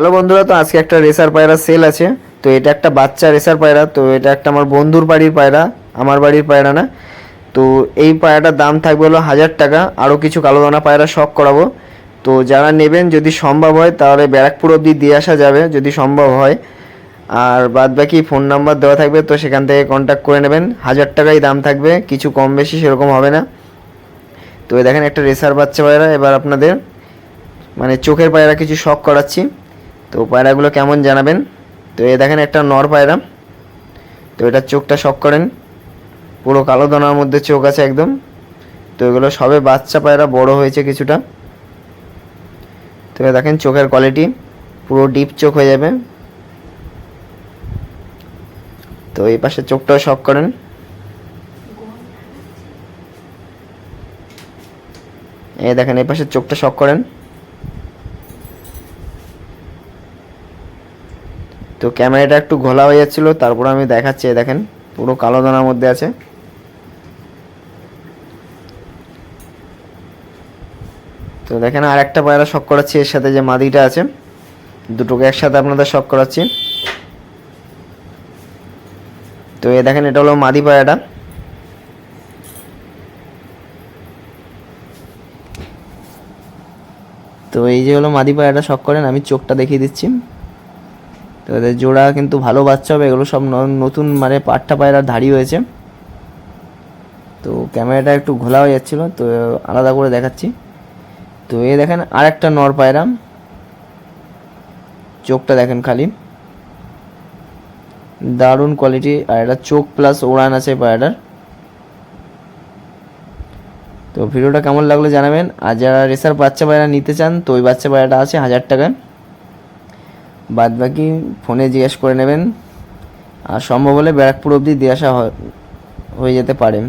Hello বন্ধুরা, তো আজকে একটা রেসার পায়রা সেল আছে। তো এটা একটা বাচ্চা রেসার পায়রা, তো এটা একটা আমার বন্ধুর বাড়ির পায়রা, আমার বাড়ির পায়রা না। তো এই পায়রাটার দাম থাকবে হলো হাজার টাকা, আরও কিছু কালো দানা পায়রা শখ করাবো। তো যারা নেবেন, যদি সম্ভব হয়, তাহলে ব্যারাকপুর অবধি দিয়ে আসা যাবে, যদি সম্ভব হয়। আর বাদ বাকি ফোন নাম্বার দেওয়া থাকবে, তো সেখান থেকে কন্ট্যাক্ট করে নেবেন। হাজার টাকাই দাম থাকবে, কিছু কম বেশি সেরকম হবে না। তো দেখেন একটা রেসার বাচ্চা পায়রা, এবার আপনাদের মানে চোখের পায়রা কিছু শখ করাচ্ছি। তো পায়রাগুলো কেমন জানাবেন? তো এ দেখেন একটা নর পায়রা। তো এটার চোখটা শখ করেন। পুরো কালো দানার মধ্যে চোখ আছে একদম। তো এগুলো সবে বাচ্চা পায়রা, বড় হয়েছে কিছুটা। তো দেখেন চোখের কোয়ালিটি পুরো ডিপ চোখ হয়ে যাবে। তো এই পাশে চোখটাও শখ করেন। এই দেখেন এই পাশে চোখটা শখ করেন। তো ক্যামেরাটা একটু ঘোলা হয়ে যাচ্ছিল, তারপর আমি দেখাচ্ছি দেখেন, পুরো কালো দানার মধ্যে আছে। তো দেখেন আর একটা পায়রা শখ করাচ্ছি, এর সাথে যে মাদিটা আছে, দুটোকে একসাথে আপনাদের শখ করাচ্ছি। তো এ দেখেন, এটা হলো মাদি পায়রাটা। তো এই যে হলো মাদি পায়রাটা শখ করেন, আমি চোখটা দেখিয়ে দিচ্ছি। তো এদের জোড়া কিন্তু ভালো বাচ্চা হবে, এগুলো সব নতুন মানে পাট্টা পায়রা ধাড়ি হয়েছে। তো ক্যামেরাটা একটু ঘোলা হয়ে যাচ্ছিল, তো আলাদা করে দেখাচ্ছি। তো এ দেখেন আর একটা নর পায়রা। চোখটা দেখেন খালি। দারুণ কোয়ালিটি আর এটা চোখ প্লাস ওড়ান আছে পায়রাটার। তো ভিডিওটা কেমন লাগল জানাবেন, আর যারা রেসার বাচ্চা পায়রা নিতে চান, তো ওই বাচ্চা পায়রাটা আছে হাজার টাকায়। বাদ বাকি ফোনে জিজ্ঞেস করে নেবেন। আর সম্ভব হলে ব্যারাকপুর অবধি দিয়ে আসা হয়- যেতে পারে।